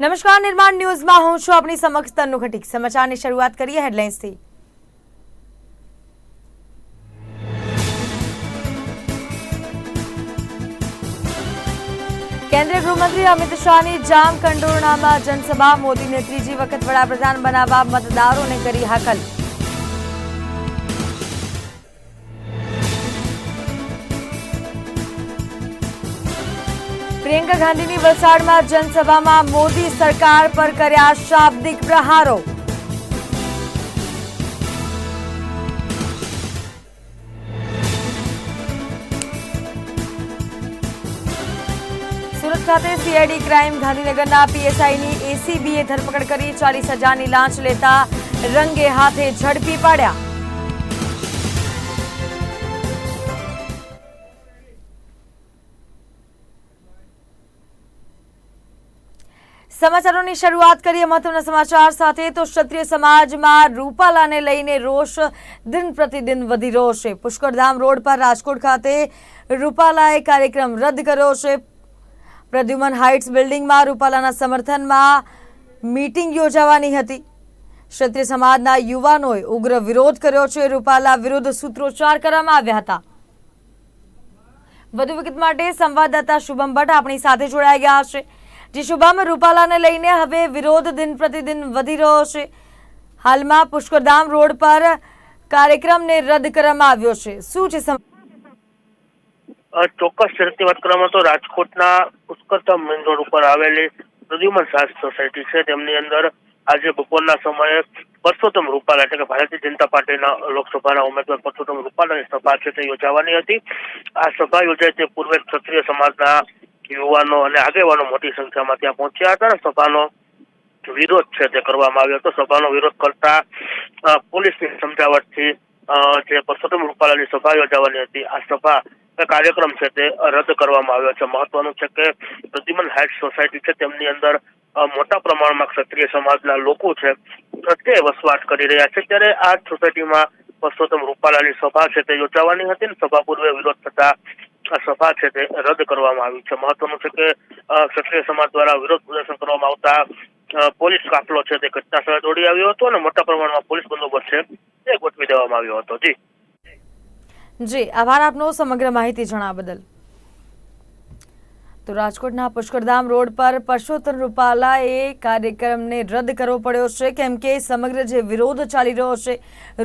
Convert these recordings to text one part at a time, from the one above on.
નમસ્કાર, નિર્માણ ન્યૂઝમાં હું છું આપની સમક્ષ તનુ ઘટિક સમાચારની શરૂઆત કરીએ હેડલાઇન્સથી. કેન્દ્રીય ગૃહમંત્રી અમિત શાહની જામ કંડોરણામાં જનસભા, મોદીને ત્રીજી વખત વડાપ્રધાન બનાવવા મતદારોને કરી હાકલ. પ્રિયંકા ગાંધીની વલસાડમાં જનસભામાં મોદી સરકાર પર કર્યા શાબ્દિક પ્રહારો. સુરત ખાતે સીઆઈડી ક્રાઇમ ગાંધીનગરના પીએસઆઈની એસીબીએ ધરપકડ કરી ચાલીસ હજારની લાંચ લેતા રંગે હાથે ઝડપી પાડ્યા. સમાચારોની શરૂઆત કરીએ મહત્વના સમાચાર સાથે. તો ક્ષત્રિય સમાજમાં રૂપાલાને લઈને રોષ. દિન પ્રતિદિન વધી રહ્યો છે. પુષ્કરધામ રોડ પર રાજકોટ ખાતે રૂપાલાએ કાર્યક્રમ રદ કર્યો છે. પ્રદ્યુમન હાઇટ્સ બિલ્ડિંગમાં રૂપાલાના સમર્થનમાં મીટિંગ યોજાવાની હતી. ક્ષત્રિય સમાજના યુવાનોએ ઉગ્ર વિરોધ કર્યો છે. રૂપાલા વિરુદ્ધ સૂત્રોચ્ચાર કરવામાં આવ્યા હતા. વધુ વિગત માટે સંવાદદાતા શુભમ ભટ્ટ આપણી સાથે જોડાઈ ગયા છે. જી શુભમ રૂપાલાને લઈને હવે વિરોધ દિન પ્રતિદિન વધી રહ્યો છે. હાલમાં પુષ્કરધામ રોડ પર કાર્યક્રમને રદ કરવામાં આવ્યો છે. શું છે ચોક્કસ રીતે વાત કરવામાં તો રાજકોટના પુષ્કરધામ મેઇન રોડ ઉપર આવેલી પ્રદ્યુમન શાસ્ત્ર સોસાયટી છે. તેમની અંદર આજે બપોરના સમયે પરસોત્તમ રૂપાલા એટલે કે ભારતીય જનતા પાર્ટીના લોકસભાના ઉમેદવાર પરસોત્તમ રૂપાલાની સભા છે તે યોજાવાની હતી. આ સભા યોજાય તે પૂર્વે ક્ષત્રિય સમાજના યુવાનો અને આગેવાનો મોટી સંખ્યામાં ત્યાં પહોંચ્યા હતા અને સભાનો વિરોધ છે તે કરવામાં આવ્યો હતો. સભાનો વિરોધ કરતા પોલીસની સમજાવટથી જે પરસોત્તમ રૂપાલાની સભા યોજાવાની હતી, આ સભા કાર્યક્રમ છે તે રદ કરવામાં આવ્યો છે. મહત્વનું છે કે પ્રદ્યુમન હાઇટ સોસાયટી છે તેમની અંદર મોટા પ્રમાણમાં ક્ષત્રિય સમાજના લોકો છે તે વસવાટ કરી રહ્યા છે. ત્યારે આ સોસાયટીમાં પરસોત્તમ રૂપાલાની સભા છે તે યોજાવાની હતી સભા પૂર્વે વિરોધ થતા સભા છે તે રદ કરવામાં આવી છે. મહત્વનું છે કે ક્ષત્રિય સમાજ દ્વારા વિરોધ પ્રદર્શન કરવામાં આવતા પોલીસ કાફલો છે તે ઘટના સ્થળે દોડી આવ્યો હતો અને મોટા પ્રમાણમાં પોલીસ બંદોબસ્ત છે તે ગોઠવી દેવામાં આવ્યો હતો. જી. જી, આભાર આપનો સમગ્ર માહિતી જણાવવા બદલ. તો રાજકોટના પુષ્કરધામ રોડ પર પરસોત્તમ રૂપાલાએ કાર્યક્રમને રદ કરવો પડ્યો છે, કેમ કે સમગ્ર જે વિરોધ ચાલી રહ્યો છે,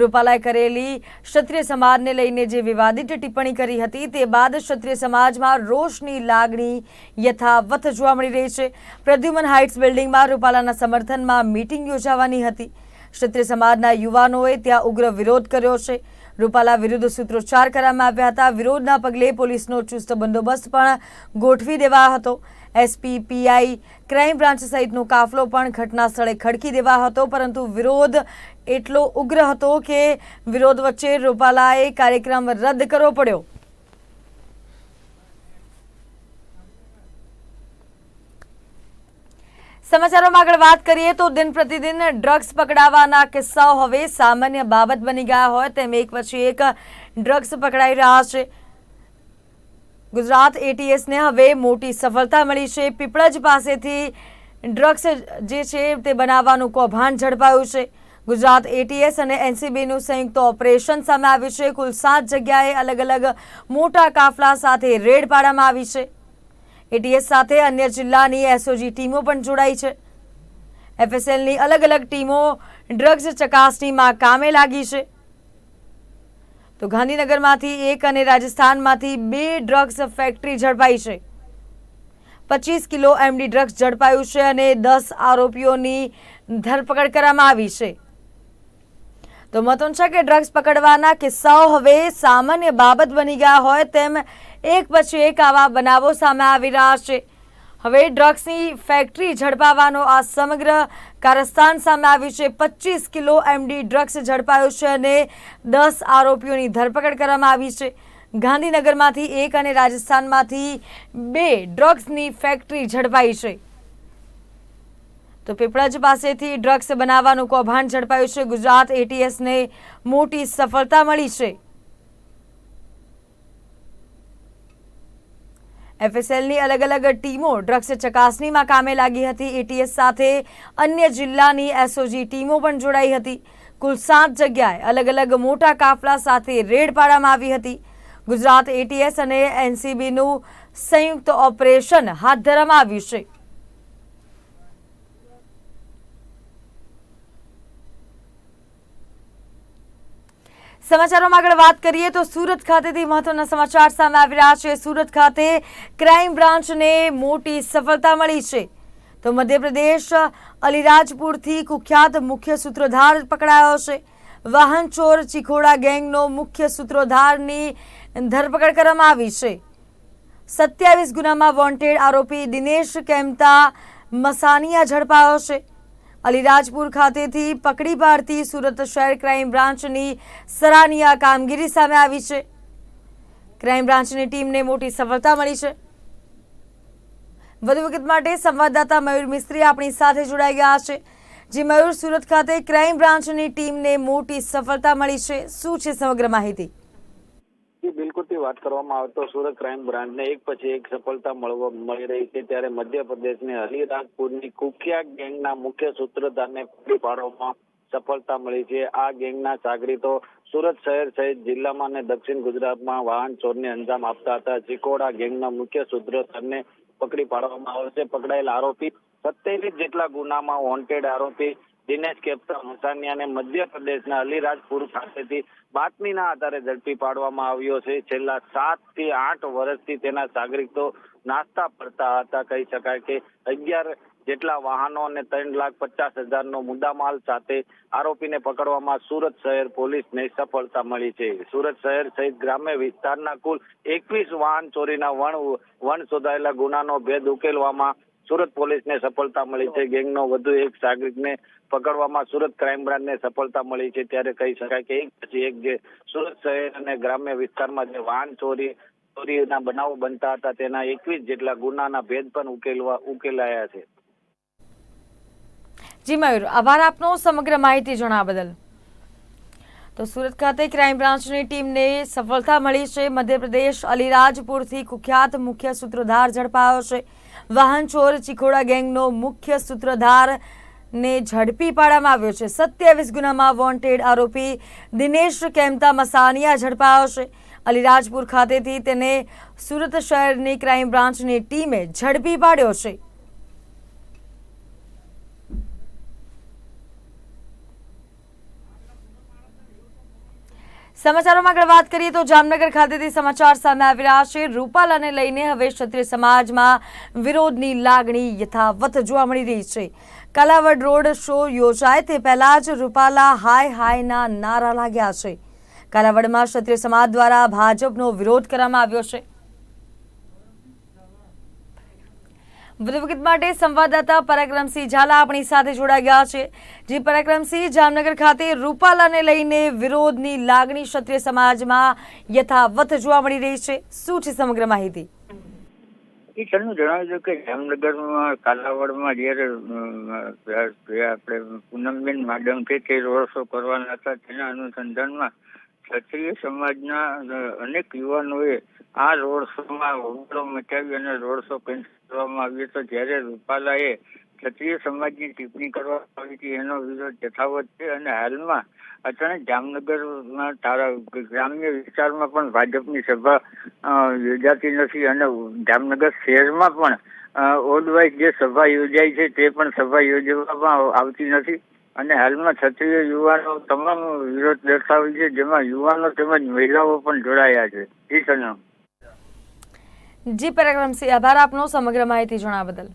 રૂપાલાએ કરેલી ક્ષત્રિય સમાજને લઈને જે વિવાદિત ટિપ્પણી કરી હતી, તે બાદ ક્ષત્રિય સમાજમાં રોષની લાગણી યથાવત જોવા મળી રહી છે. પ્રદ્યુમન હાઇટ્સ બિલ્ડિંગમાં રૂપાલાના સમર્થનમાં મીટિંગ યોજાવાની હતી. ક્ષત્રિય સમાજના યુવાનોએ ત્યાં ઉગ્ર વિરોધ કર્યો છે. રૂપાલા વિરુદ્ધ સૂત્રોચ્ચાર કરવામાં આવ્યા હતા. વિરોધના પગલે પોલીસનો ચુસ્ત બંદોબસ્ત પણ ગોઠવી દેવા હતો. એસપી પીઆઈ ક્રાઇમ બ્રાન્ચ સહિતનો કાફલો પણ ઘટના સ્થળે ખડકી દેવા હતો, પરંતુ વિરોધ એટલો ઉગ્ર હતો કે વિરોધ વચ્ચે રૂપાલાએ કાર્યક્રમ રદ કરવો પડ્યો. સમાચારોમાં આગળ વાત કરીએ તો દિન પ્રતિદિન ડ્રગ્સ પકડાવાના કિસ્સાઓ હવે સામાન્ય બાબત બની ગયા હોય તેમ એક પછી એક ડ્રગ્સ પકડાઈ રહ્યા છે. ગુજરાત એટીએસને હવે મોટી સફળતા મળી છે. પીપળજ પાસેથી ડ્રગ્સ જે છે તે બનાવવાનું કૌભાંડ ઝડપાયું છે. ગુજરાત એટીએસ અને એનસીબીનું સંયુક્ત ઓપરેશન સામે આવ્યું છે. કુલ સાત જગ્યાએ અલગ અલગ મોટા કાફલા સાથે રેડ પાડવામાં આવી છે. એટીએસ સાથે અન્ય જિલ્લાની એસઓજી ટીમો પણ જોડાઈ છે. એફએસએલની અલગ અલગ ટીમો ડ્રગ્સ ચકાસણીમાં કામે લાગી છે. તો ગાંધીનગરમાંથી એક અને રાજસ્થાનમાંથી બે ડ્રગ્સ ફેક્ટરી ઝડપાઈ છે. પચીસ કિલો એમડી ડ્રગ્સ ઝડપાયું છે અને દસ આરોપીઓની ધરપકડ કરવામાં આવી છે. તો મહત્વનું છે કે ડ્રગ્સ પકડવાના કિસ્સાઓ હવે સામાન્ય બાબત બની ગયા હોય તેમ એક પછી એક આવા બનાવો સામે આવી રહ્યા છે. હવે ડ્રગ્સની ફેક્ટરી ઝડપાવાનો આ સમગ્ર કારસ્તાન સામે આવ્યું છે. પચીસ કિલો એમડી ડ્રગ્સ ઝડપાયું છે અને દસ આરોપીઓની ધરપકડ કરવામાં આવી છે. ગાંધીનગરમાંથી એક અને રાજસ્થાનમાંથી બે ડ્રગ્સની ફેક્ટરી ઝડપાઈ છે. તો પીપળજ પાસેથી ડ્રગ્સ બનાવવાનું કૌભાંડ ઝડપાયું છે. ગુજરાત એટીએસને મોટી સફળતા મળી છે. એફએસએલની અલગ અલગ ટીમો ડ્રગ્સ ચકાસણીમાં કામે લાગી હતી. એટીએસ સાથે અન્ય જિલ્લાની એસઓજી ટીમો પણ જોડાઈ હતી. કુલ સાત જગ્યાએ અલગ અલગ મોટા કાફલા સાથે રેડ પાડવામાં આવી હતી. ગુજરાત એટીએસ અને એનસીબીનું સંયુક્ત ઓપરેશન હાથ ધરવામાં આવ્યું છે. સમાચારોમાં આગળ વાત કરીએ તો સુરત ખાતેથી મહત્વના સમાચાર સામે આવી રહ્યા છે. સુરત ખાતે ક્રાઇમ બ્રાન્ચને મોટી સફળતા મળી છે. તો મધ્યપ્રદેશ, અલીરાજપુરથી કુખ્યાત મુખ્ય સૂત્રોધાર પકડાયો છે. વાહન ચોર ચીખોડા ગેંગનો મુખ્ય સૂત્રોધારની ધરપકડ કરવામાં આવી છે. સત્યાવીસ ગુનામાં વોન્ટેડ આરોપી દિનેશ કેમતા મસાનિયા ઝડપાયો છે. અલીરાજપુર ખાતેથી પકડી પાડતી સુરત શહેર ક્રાઇમ બ્રાન્ચની સરાહનીય કામગીરી સામે આવી છે. ક્રાઇમ બ્રાન્ચની ટીમને મોટી સફળતા મળી છે. વધુ વિગત માટે સંવાદદાતા મયુર મિસ્ત્રી આપણી સાથે જોડાઈ ગયા છે. જે મયુર, સુરત ખાતે ક્રાઇમ બ્રાન્ચની ટીમને મોટી સફળતા મળી છે. શું છે સમગ્ર માહિતી? જી તે વાત કરવામાં આવે તો સુરત ક્રાઇમ બ્રાન્ચને એક પછી એક સફળતા મળવા, મળી રહી છે. ત્યારે મધ્યપ્રદેશની અલીરાજપુરની કુખ્યાત ગેંગના મુખ્ય સૂત્રધારને પકડી પાડવામાં સફળતા મળી છે. આ ગેંગના સાગરીતો સુરત શહેર સહિત જિલ્લામાં અને દક્ષિણ ગુજરાતમાં વાહન ચોરને અંજામ આપતા હતા. ચિકોડા ગેંગના મુખ્ય સૂત્રધારને પકડી પાડવામાં આવે છે. પકડાયેલ આરોપી સત્યાવીસ જેટલા ગુનામાં વોન્ટેડ આરોપી દિનેશ કેપ્ટા મસાનિયાને મધ્યપ્રદેશના અલીરાજપુર ખાતેથી બાતમીના આધારે ઝડપી પાડવામાં આવ્યો છે. છેલ્લા સાતથી આઠ વર્ષથી તેના નાગરિકો નાસ્તા પડતા હતા. કહી શકાય કે અગિયાર જેટલા વાહનો અને ત્રણ લાખ પચાસ હજારનો મુદ્દામાલ સાથે આરોપીને પકડવામાં સુરત શહેર પોલીસને સફળતા મળી છે. સુરત શહેર સહિત ગ્રામ્ય વિસ્તારના કુલ એકવીસ વાહન ચોરીના વણ વણ શોધાયેલા ગુનાનો ભેદ ઉકેલવામાં સુરત પોલીસને સફળતા મળી છે. ગેંગનો વધુ એક સાગરિકને પકડવામાં સુરત ક્રાઇમ બ્રાન્ચને સફળતા મળી છે. ત્યારે કહી શકાય કે એક પછી એક જે સુરત શહેર અને ગ્રામ્ય વિસ્તારમાં જે વાહન ચોરી ચોરીના બનાવો બનતા હતા તેના એકવીસ જેટલા ગુનાના ભેદ પણ ઉકેલવા ઉકેલાયા છે. જી મયુર આભાર આપનો સમગ્ર માહિતી જણાવવા બદલ. તો સુરત ખાતે ક્રાઇમ બ્રાન્ચની ટીમને સફળતા મળી છે. મધ્યપ્રદેશ અલીરાજપુરથી કુખ્યાત મુખ્ય સૂત્રધાર ઝડપાયો છે. વાહન ચોર ચિખોડા ગેંગનો મુખ્ય સૂત્રધાર ને ઝડપી પાડવામાં આવ્યો છે. સત્યાવીસ ગુનામાં વોન્ટેડ આરોપી દિનેશ કેમતા મસાનિયા ઝડપાયો છે અલીરાજપુર ખાતેથી તેને સુરત શહેરની ક્રાઇમ બ્રાન્ચની ટીમે ઝડપી પાડ્યો છે. સમાચારોમાં આગળ વાત કરીએ તો જામનગર ખાતેથી સમાચાર સામે આવી રહ્યા છે. રૂપાલાને લઈને હવે ક્ષત્રિય સમાજમાં વિરોધની લાગણી યથાવત જોવા મળી રહી છે. કાલાવડ રોડ શો યોજાય તે પહેલાં જ રૂપાલા હાય હાયના નારા લાગ્યા છે. કાલાવડમાં ક્ષત્રિય સમાજ દ્વારા ભાજપનો વિરોધ કરવામાં આવ્યો છે. વધુ માટે સંવાદદાતા પરાક્રમસિંહ ઝાલા આપણી સાથે જોડાઈ ગયા છે. જે પરાક્રમસિંહ, જામનગર ખાતે રૂપાલાને લઈને વિરોધની લાગણી ક્ષત્રિય સમાજમાં યથાવત જોવા મળી રહી છે. શું છે સમગ્ર માહિતી? એ જણાવ્યું છે કે જામનગરમાં, કાલાવડમાં જ્યારે આપણે પૂનમબેન માડમ છે તે રોડ કરવાના હતા, તેના અનુસંધાનમાં ક્ષત્રિય સમાજના અનેક યુવાનોએ આ રોડ શોમાં હોબાળો મચાવી અને રોડ શો કરવામાં આવ્યો હતો. જ્યારે રૂપાલાએ ક્ષત્રિય સમાજની ટિપ્પણી કરવામાં આવી હતી, એનો વિરોધ યથાવત છે અને હાલમાં અચાનક જામનગરમાં તારા ગ્રામ્ય વિસ્તારમાં પણ ભાજપની સભા યોજાતી નથી અને જામનગર શહેરમાં પણ ઓડવાઇઝ જે સભા યોજાય છે તે પણ સભા યોજવામાં આવતી નથી. અને હાલમાં ક્ષત્રિય યુવાનો તમામ વિરોધ દર્શાવે છે, જેમાં યુવાનો તેમજ મહિલાઓ પણ જોડાયા છે. જી, સનમ. જી, પરાક્રમસિંહ, આભાર આપનો સમગ્ર માહિતી જણાવવા બદલ.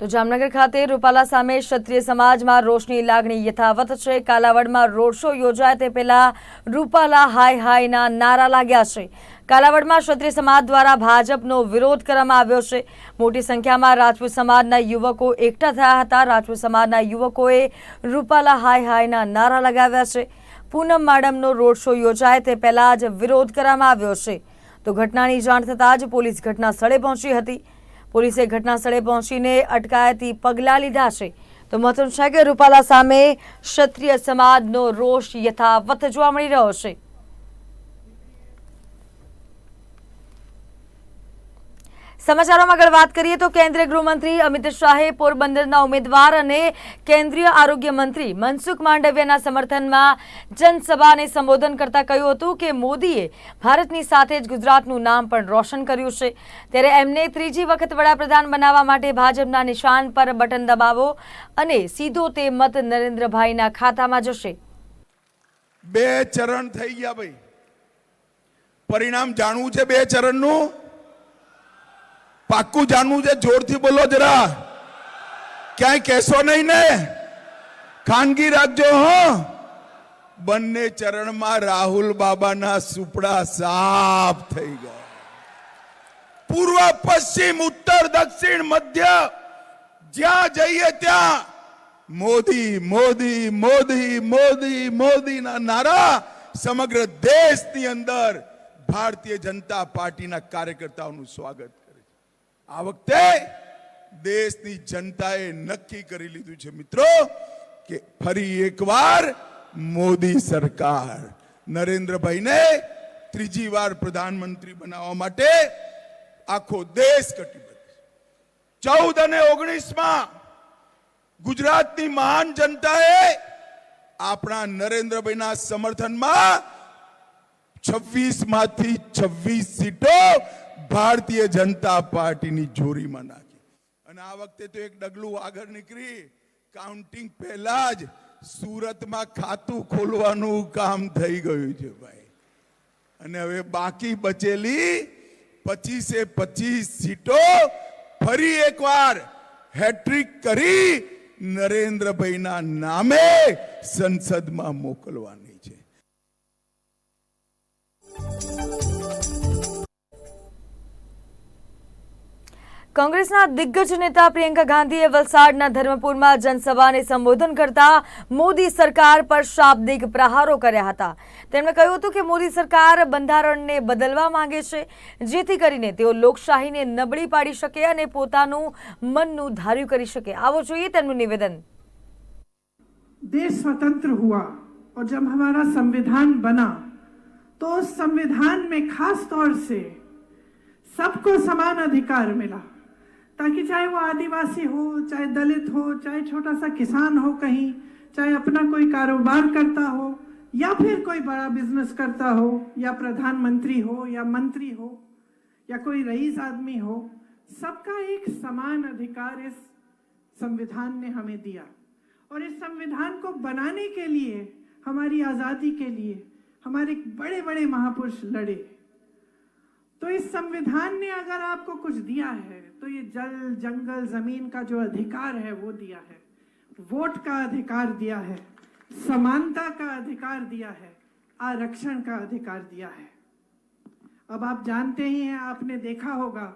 તો જામનગર ખાતે રૂપાલા સામે ક્ષત્રિય સમાજમાં રોષની લાગણી યથાવત છે. કાલાવડમાં રોડ શો યોજાય તે પહેલા રૂપાલા હાય હાયના નારા લાગ્યા છે. કાલાવડમાં ક્ષત્રિય સમાજ દ્વારા ભાજપનો વિરોધ કરવામાં આવ્યો છે. મોટી સંખ્યામાં રાજપૂત સમાજના યુવકો એકઠા થયા હતા. રાજપૂત સમાજના યુવકોએ રૂપાલા હાય હાયના નારા લગાવ્યા છે. પૂનમ માડમનો રોડ શો યોજાય તે પહેલાં જ વિરોધ કરવામાં આવ્યો છે. તો ઘટનાની જાણ થતાં જ પોલીસ ઘટના સ્થળે પહોંચી હતી. પોલીસે ઘટના સ્થળે પહોંચીને અટકાયતી પગલાં લીધા છે. તો મહત્વનું છે કે રૂપાલા સામે ક્ષત્રિય સમાજનો રોષ યથાવત જોવા મળી રહ્યો છે. સમાચારોમાં આગળ વાત કરીએ તો કેન્દ્રીય ગૃહમંત્રી અમિત શાહે પોરબંદરના ઉમેદવાર અને કેન્દ્રીય આરોગ્ય મંત્રી મનસુખ માંડવિયાના સમર્થનમાં જનસભાને સંબોધન કરતા કહ્યું હતું કે મોદીએ ભારતની સાથે જ ગુજરાતનું નામ પણ રોશન કર્યું છે. ત્યારે એમને ત્રીજી વખત વડાપ્રધાન બનાવવા માટે ભાજપના નિશાન પર બટન દબાવો અને સીધો તે મત નરેન્દ્રભાઈના ખાતામાં જશે. બે ચરણ થઈ ગયા ભાઈ. પરિણામ જાણવું છે બે ચરણનું? પાક્કું જાણવું છે જોરથી બોલો જરા ક્યાંય કહેશો નહીં ને ખાનગી રાખજો હો બંને ચરણમાં રાહુલ બાબાના સુપડા સાફ થઈ ગયા પૂર્વ પશ્ચિમ ઉત્તર દક્ષિણ મધ્ય જ્યાં જઈએ ત્યાં મોદી મોદી મોદી મોદી મોદીના નારા સમગ્ર દેશની અંદર ભારતીય જનતા પાર્ટીના કાર્યકર્તાઓનું સ્વાગત કરે છે આ વખતે દેશની જનતાએ નક્કી કરી લીધું છે મિત્રો કે ફરી એકવાર મોદી સરકાર નરેન્દ્રભાઈને ત્રીજી વાર પ્રધાનમંત્રી બનાવવા માટે આખો દેશ કટિબદ્ધ ચૌદ અને ઓગણીસમાં ગુજરાતની મહાન જનતાએ આપણા નરેન્દ્રભાઈના સમર્થનમાં છવ્વીસમાંથી છવ્વીસ સીટો ભારતીય જનતા પાર્ટીની જોરીમાં નાખી. અને આ વખતે તો એક ડગલું આગળ નીકળી. કાઉન્ટિંગ પહેલા જ સુરતમાં ખાતું ખોલવાનું કામ થઈ ગયું છે ભાઈ. અને હવે બાકી બચેલી પચીસે પચીસ સીટો ફરી એકવાર હેટ્રિક કરી નરેન્દ્રભાઈના નામે સંસદમાં મોકલવાની છે. કોંગ્રેસના દિગ્ગજ નેતા પ્રિયંકા ગાંધીએ વલસાડના ધર્મપુરમાં જનસભાને સંબોધન કરતા મોદી સરકાર પર શાબ્દિક પ્રહારો કર્યા હતા તેમણે કહ્યું હતું કે મોદી સરકાર બંધારણને બદલવા માંગે છે જેથી કરીને તેઓ લોકશાહીને નબળી પાડી શકે અને પોતાનું મનનું ધાર્યું કરી શકે આવો જોઈએ તેમનું નિવેદન देश स्वतंत्र हुआ और जब हमारा संविधान बना तो उस संविधान में खास तौर से सबको समान अधिकार मिला ताकि चाहे वो आदिवासी हो, चाहे दलित हो, चाहे छोटा सा किसान हो कहीं, चाहे अपना कोई कारोबार करता हो, या फिर कोई बड़ा बिज़नेस करता हो, या प्रधानमंत्री हो, या मंत्री हो, या कोई रईस आदमी हो, सबका एक समान अधिकार इस संविधान ने हमें दिया। और इस संविधान को बनाने के लिए, हमारी आज़ादी के लिए, हमारे बड़े बड़े महापुरुष लड़े। तो इस संविधान ने अगर आपको कुछ दिया है तो ये जल, जंगल, ज़मीन का जो अधिकार है, वो दिया है। वोट का अधिकार दिया है, समानता का अधिकार दिया है, आरक्षण का अधिकार दिया है। अब आप जानते ही हैं, आपने देखा होगा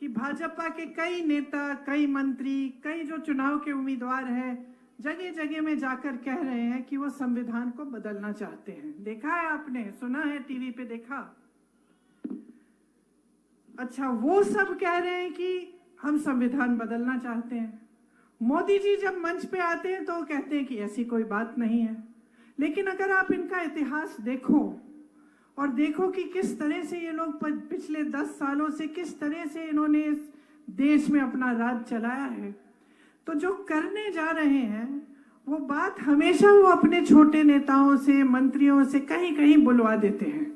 कि भाजपा के कई नेता, कई मंत्री, कई जो चुनाव के उम्मीदवार हैं जगह जगह में जाकर कह रहे हैं कि वो संविधान को बदलना चाहते हैं। देखा है आपने? सुना है टीवी पे देखा? अच्छा वो सब कह रहे हैं कि हम संविधान बदलना चाहते हैं। मोदी जी जब मंच पे आते हैं तो कहते हैं कि ऐसी कोई बात नहीं है। लेकिन अगर आप इनका इतिहास देखो और देखो कि किस तरह से ये लोग पिछले दस सालों से किस तरह से इन्होंने इस देश में अपना राज चलाया है तो जो करने जा रहे हैं, वो बात हमेशा वो अपने छोटे नेताओं से, मंत्रियों से कहीं कहीं बुलवा देते हैं।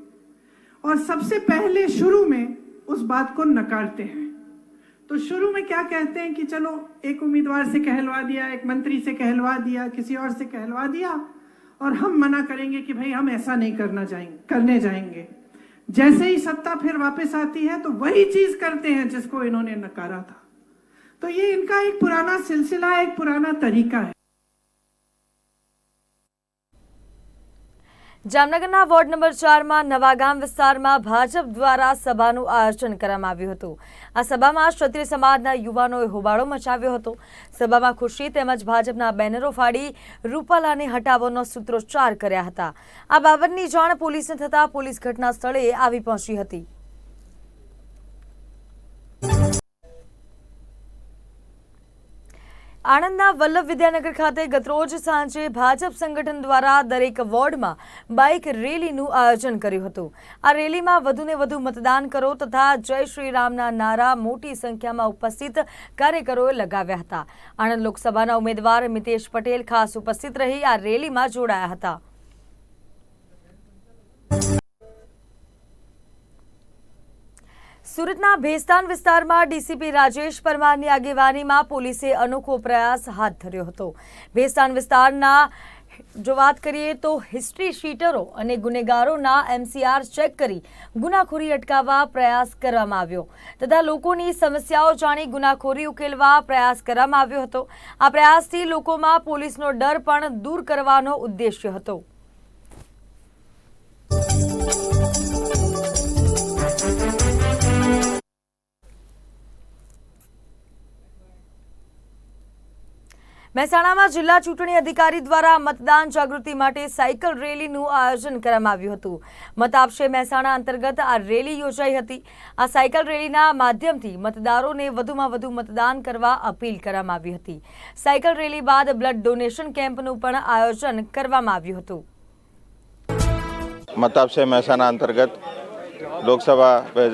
और सबसे पहले शुरू में उस बात को नकारते हैं। तो शुरू में क्या कहते हैं कि चलो, एक उम्मीदवार से कहलवा दिया, एक मंत्री से कहलवा दिया, किसी और से कहलवा दिया, और हम मना करेंगे कि भाई हम ऐसा नहीं करना जाएँगे करने जाएँगे। जैसे ही सत्ता फिर वापस आती है तो वही चीज़ करते हैं जिसको इन्होंने नकारा था। तो ये इनका एक पुराना सिलसिला, एक पुराना तरीका है। જામનગરના વોર્ડ નંબર ચારમાં નવાગામ વિસ્તારમાં ભાજપ દ્વારા સભાનું આયોજન કરવામાં આવ્યું હતું. આ સભામાં ક્ષત્રિય સમાજના યુવાનોએ હોબાળો મચાવ્યો હતો. સભામાં ખુશી તેમજ ભાજપના બેનરો ફાડી રૂપાલાને હટાવોનો સૂત્રોચ્ચાર કર્યા હતા. આ બાબતની જાણ પોલીસને થતાં પોલીસ ઘટના સ્થળે આવી પહોંચી હતી. આણંદના વલ્લભ વિદ્યાનગર ખાતે ગતરોજ સાંજે ભાજપ સંગઠન દ્વારા દરેક વોર્ડમાં બાઇક રેલીનું આયોજન કર્યું હતું. આ રેલીમાં વધુને વધુ મતદાન કરો તથા જય શ્રી રામના નારા મોટી સંખ્યામાં ઉપસ્થિત કાર્યકરોએ લગાવ્યા હતા. આણંદ લોકસભાના ઉમેદવાર મિતેશ પટેલ ખાસ ઉપસ્થિત રહી આ રેલીમાં જોડાયા હતા. સુરતના ભેસ્તાન વિસ્તારમાં ડીસીપી રાજેશ પરમારની આગેવાનીમાં પોલીસે અનોખો પ્રયાસ હાથ ધર્યો હતો. ભેસ્તાન વિસ્તારના જો વાત કરીએ તો હિસ્ટ્રી શીટરો અને ગુનેગારોના એમસીઆર ચેક કરી ગુનાખોરી અટકાવવા પ્રયાસ કરવામાં આવ્યો. તથા લોકોની સમસ્યાઓ જાણી ગુનાખોરી ઉકેલવા પ્રયાસ કરવામાં આવ્યો હતો. આ પ્રયાસથી લોકોમાં પોલીસનો ડર પણ દૂર કરવાનો ઉદ્દેશ્ય હતો. મહેસાણામાં જિલ્લા ચૂંટણી અધિકારી દ્વારા મતદાન જાગૃતિ માટે સાયકલ રેલીનું આયોજન કરવામાં આવ્યું હતું. મત આપશે મહેસાણા અંતર્ગત આ રેલી યોજાઈ હતી. આ સાયકલ રેલીના માધ્યમથી મતદારોને વધુમાં વધુ મતદાન કરવા અપીલ કરવામાં આવી હતી. સાયકલ રેલી બાદ બ્લડ ડોનેશન કેમ્પનું પણ આયોજન કરવામાં આવ્યું હતું. મત આપશે મહેસાણા અંતર્ગત લોકસભા બે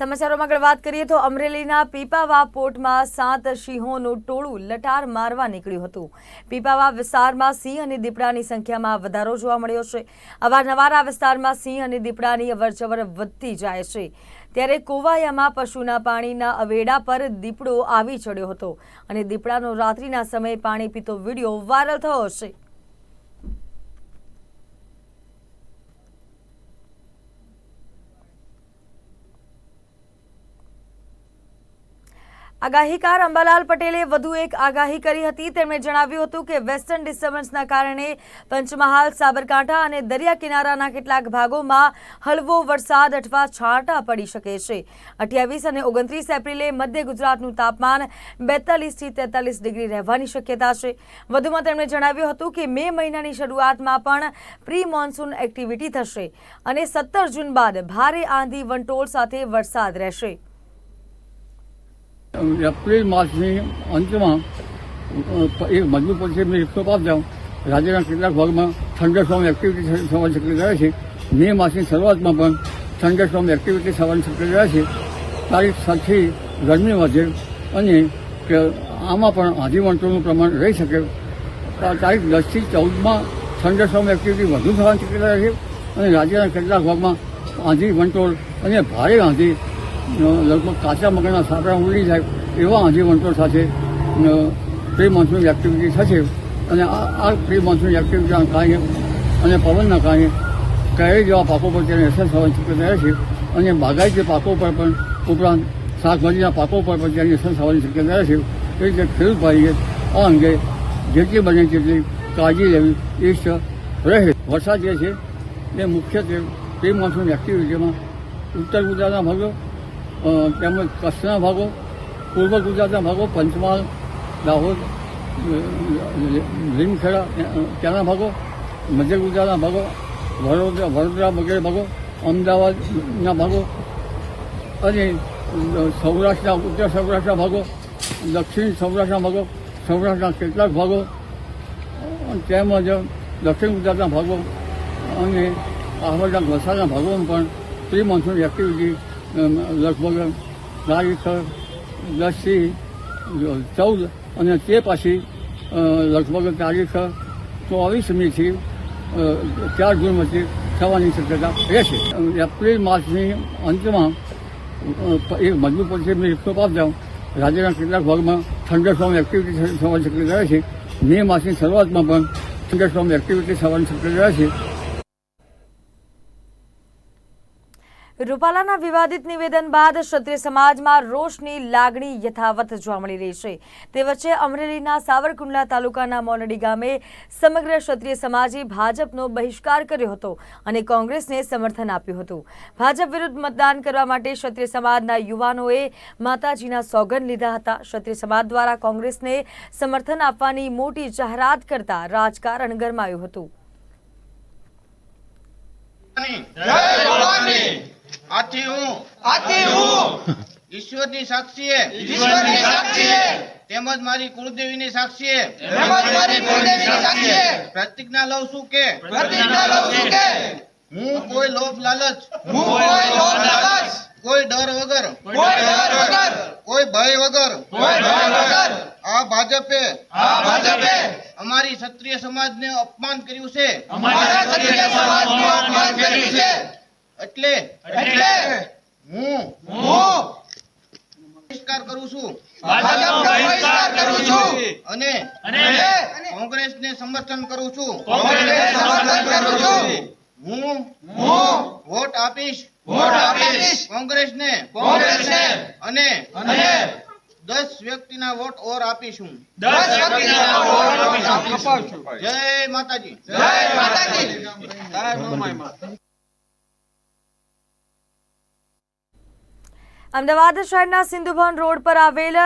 સમાચારોમાં આગળ વાત કરીએ તો અમરેલીના પીપાવા પોર્ટમાં સાત સિંહોનું ટોળું લટાર મારવા નીકળ્યું હતું. પીપાવા વિસ્તારમાં સિંહ અને દીપડાની સંખ્યામાં વધારો જોવા મળ્યો છે. અવારનવાર આ વિસ્તારમાં સિંહ અને દીપડાની અવરજવર વધતી જાય છે. ત્યારે કોવાયામાં પશુના પાણીના અવેડા પર દીપડો આવી ચડ્યો હતો અને દીપડાનો રાત્રિના સમયે પાણી પીતો વીડિયો વાયરલ થયો છે. આગાહીકાર અંબાલાલ પટેલે વધુ એક આગાહી કરી હતી. તેમણે જણાવ્યું હતું કે વેસ્ટર્ન ડિસ્ટર્બન્સના કારણે પંચમહાલ, સાબરકાંઠા અને દરિયા કિનારાના કેટલાક ભાગોમાં હળવો વરસાદ અથવા છાંટા પડી શકે છે. અઠ્યાવીસ અને ઓગણત્રીસ એપ્રિલે મધ્ય ગુજરાતનું તાપમાન બેતાલીસથી તેતાલીસ ડિગ્રી રહેવાની શક્યતા છે. વધુમાં તેમણે જણાવ્યું હતું કે મે મહિનાની શરૂઆતમાં પણ પ્રી મોન્સૂન એક્ટિવિટી થશે અને સત્તર જૂન બાદ ભારે આંધી વંટોળ સાથે વરસાદ રહેશે. એપ્રિલ માસની અંતમાં એક મજબૂત પરિસ્થિતિની પાસ આપતા રાજ્યના કેટલાક ભાગમાં થંડરસ્ટોમ એક્ટિવિટી થવાની શક્યતા છે. મે માસની શરૂઆતમાં પણ થંડરસ્ટોમ એક્ટિવિટી થવાની શક્યતા છે. તારીખ સાતથી ગરમી વધે અને આમાં પણ આંધીવંતોળનું પ્રમાણ રહી શકે. તારીખ દસથી ચૌદમાં થંડરસ્ટોમ એક્ટિવિટી વધુ થવાની શક્યતા છે. અને રાજ્યના કેટલાક ભાગમાં આંધી વંટોળ અને ભારે આંધી લગભગ કાચા મગરના સાંકડા ઉડી જાય એવા આંધી વંટોળ સાથે પ્રી મોન્સૂન એક્ટિવિટી થશે. અને આ પ્રી મોન્સૂન એક્ટિવિટીના કારણે અને પવનના કારણે કેરી જેવા પાકો પર તેની અસર થવાની શક્યતા રહે છે. અને બાગાયતી પાકો પર પણ, ઉપરાંત શાકભાજીના પાકો પર પણ તેની અસર થવાની શક્યતા રહે છે. એ રીતે ખેડૂત ભાઈએ આ અંગે જેટલી બને તેટલી કાળજી લેવી એ રહે. વરસાદ જે છે, એ મુખ્યત્વે પ્રી મોન્સૂન એક્ટિવિટીમાં ઉત્તર ગુજરાતના ભાગો તેમજ કચ્છના ભાગો, પૂર્વ ગુજરાતના ભાગો, પંચમહાલ દાહોદ લીમખેડા ત્યાંના ભાગો, મધ્ય ગુજરાતના ભાગો, વડોદરા વડોદરા વગેરે ભાગો, અમદાવાદના ભાગો, અને સૌરાષ્ટ્રના, ઉત્તર સૌરાષ્ટ્રના ભાગો, દક્ષિણ સૌરાષ્ટ્રના ભાગો, સૌરાષ્ટ્રના કેટલાક ભાગો, તેમજ દક્ષિણ ગુજરાતના ભાગો, અને આહવાડના વલસાડના ભાગોમાં પણ પ્રી મોન્સૂન એક્ટિવિટી લગભગ તારીખ દસથી ચૌદ અને તે પછી લગભગ તારીખ ચોવીસમીથી ચાર જૂન વચ્ચે થવાની શક્યતા રહેશે. એપ્રિલ માસની અંતમાં એક મજબૂત પરિસ્થિતિ રિપોર્ટ આપતા રાજ્યના કેટલાક ભાગમાં થંડરસ્ટોર્મ એક્ટિવિટી થવાની શક્યતા રહે છે મે માસની શરૂઆતમાં પણ થંડરસ્ટોર્મ એક્ટિવિટી થવાની શક્યતા રહે છે રૂપાલાના વિવાદિત નિવેદન બાદ ક્ષત્રિય સમાજમાં રોષની લાગણી યથાવત જોવા મળી રહી છે. તે વચ્ચે અમરેલીના સાવરકુંડલા તાલુકાના મોનડી ગામે સમગ્ર ક્ષત્રિય સમાજે ભાજપનો બહિષ્કાર કર્યો હતો અને કોંગ્રેસને સમર્થન આપ્યું હતું. ભાજપ વિરુદ્ધ મતદાન કરવા માટે ક્ષત્રિય સમાજના યુવાનોએ માતાજીના સોગંદ લીધા હતા. ક્ષત્રિય સમાજ દ્વારા કોંગ્રેસને સમર્થન આપવાની મોટી જાહેરાત કરતા રાજકારણ ગરમાયું હતું. આથી હું. આથી હું. ઈશ્વરની સાક્ષીએ. ઈશ્વરની સાક્ષીએ. તેમજ મારી કુળદેવીની સાક્ષીએ. તેમજ મારી કુળદેવીની સાક્ષીએ. પ્રતિજ્ઞા લઉં છું કે પ્રતિજ્ઞા લઉં છું કે હું કોઈ લોભ લાલચ હું કોઈ લોભ લાલચ કોઈ ડર વગર કોઈ ડર વગર કોઈ ભય વગર કોઈ ભય વગર આ ભાજપે આ ભાજપે અમારી ક્ષત્રિય સમાજને અપમાન કર્યું છે. અમારા ક્ષત્રિય સમાજનું અપમાન કર્યું છે. એટલે એટલે હું હું બહિષ્કાર કરું છું. ભાજપનો બહિષ્કાર કરું છું. અને અને કોંગ્રેસને સમર્થન કરું છું. કોંગ્રેસને સમર્થન કરું છું. હું હું વોટ આપીશ. વોટ આપીશ. કોંગ્રેસને. કોંગ્રેસને. અને અને દસ વ્યક્તિના વોટ ઓર આપીશું. દસ વ્યક્તિના વોટ આપીશું. જય માતાજી. જય માતાજી. અમદાવાદ શહેરના સિંધુભવન રોડ પર આવેલ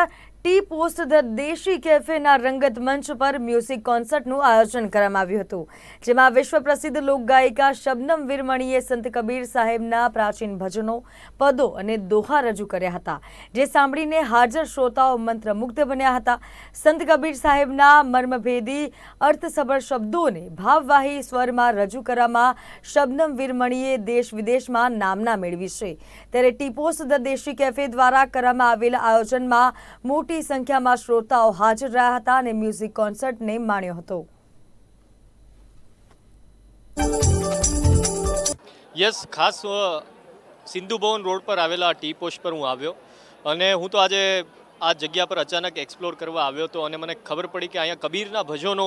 ટી પોસ્ટ ધ દેશી કેફેના રંગત મંચ પર મ્યુઝિક કોન્સર્ટનું આયોજન કરવામાં આવ્યું હતું, જેમાં વિશ્વ પ્રસિદ્ધ લોકગાયિકા શબનમ વીરમણીએ સંત કબીર સાહેબના પ્રાચીન ભજનો, પદો અને દોહા રજૂ કર્યા હતા, જે સાંભળીને હાજર શ્રોતાઓ મંત્રમુગ્ધ બન્યા હતા. સંત કબીર સાહેબના મર્મભેદી, અર્થસભર શબ્દોને ભાવવાહી સ્વરમાં રજૂ કરવામાં શબનમ વીરમણીએ દેશ વિદેશમાં નામના મેળવી છે. ત્યારે ટીપોસ ધ દેશી કેફે દ્વારા કરવામાં આવેલા આયોજનમાં મોટી સંખ્યામાં શ્રોતાઓ હાજર રહ્યા હતા અને મ્યુઝિક કોન્સર્ટને માણ્યો હતો. યસ, ખાસ સિંધુ ભવન રોડ પર આવેલા ટી પોસ્ટ પર હું આવ્યો. અને હું તો આજે આ જગ્યા પર અચાનક એક્સપ્લોર કરવા આવ્યો હતો અને મને ખબર પડી કે અહીંયા કબીરના ભજનો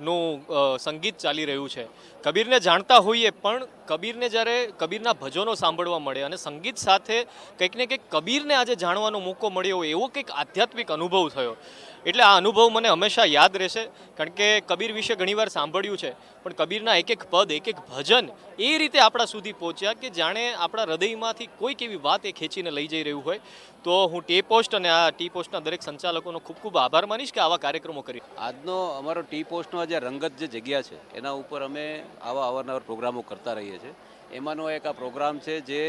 નું સંગીત ચાલી રહ્યું છે. કબીરને જાણતા હોઈએ પણ કબીરને જ્યારે કબીરના ભજનો સાંભળવા મળે અને સંગીત સાથે કંઈક ને કંઈક કબીરને આજે જાણવાનો મોકો મળ્યો હોય એવો કંઈક આધ્યાત્મિક અનુભવ થયો. એટલે આ અનુભવ મને હંમેશા યાદ રહેશે, કારણ કે કબીર વિશે ઘણીવાર સાંભળ્યું છે, પણ કબીરના એક એક પદ, એક એક ભજન એ રીતે આપણા સુધી પહોંચ્યા કે જાણે આપણા હૃદયમાંથી કોઈક એવી વાત એ ખેંચીને લઈ જઈ રહ્યું હોય. તો હું ટી પોસ્ટ અને આ ટી પોસ્ટના દરેક સંચાલકોનો ખૂબ ખૂબ આભાર માનીશ કે આવા કાર્યક્રમો કરી આજનો અમારો ટી પોસ્ટનો જે રંગત જે જગ્યા છે, એના ઉપર અમે આવા અવારનવાર પ્રોગ્રામો કરતા રહીએ છીએ. એમાંનો એક આ પ્રોગ્રામ છે જે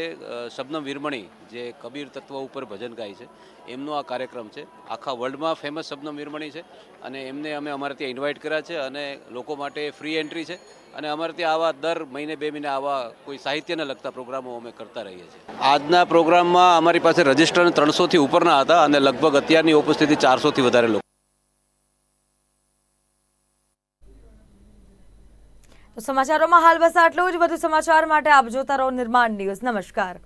શબનમ વિરમણી, જે કબીર તત્વ ઉપર ભજન ગાય છે, એમનો આ કાર્યક્રમ છે. આખા વર્લ્ડમાં ફેમસ શબનમ વિરમણી છે અને એમને અમે અમારે ત્યાં ઇન્વાઇટ કર્યા છે અને લોકો માટે ફ્રી એન્ટ્રી છે. અને અમારે ત્યાં આવા દર મહિને બે મહિને આવા કોઈ સાહિત્યને લગતા પ્રોગ્રામો અમે કરતા રહીએ છીએ. આજના પ્રોગ્રામમાં અમારી પાસે રજિસ્ટર ત્રણસોથી ઉપરના હતા અને લગભગ અત્યારની ઉપસ્થિતિ ચારસોથી વધારે લોકો. તો સમાચારોમાં હાલ બસ આટલું જ. વધુ સમાચાર માટે આપ જોતા રહો નિર્માણ ન્યૂઝ. નમસ્કાર.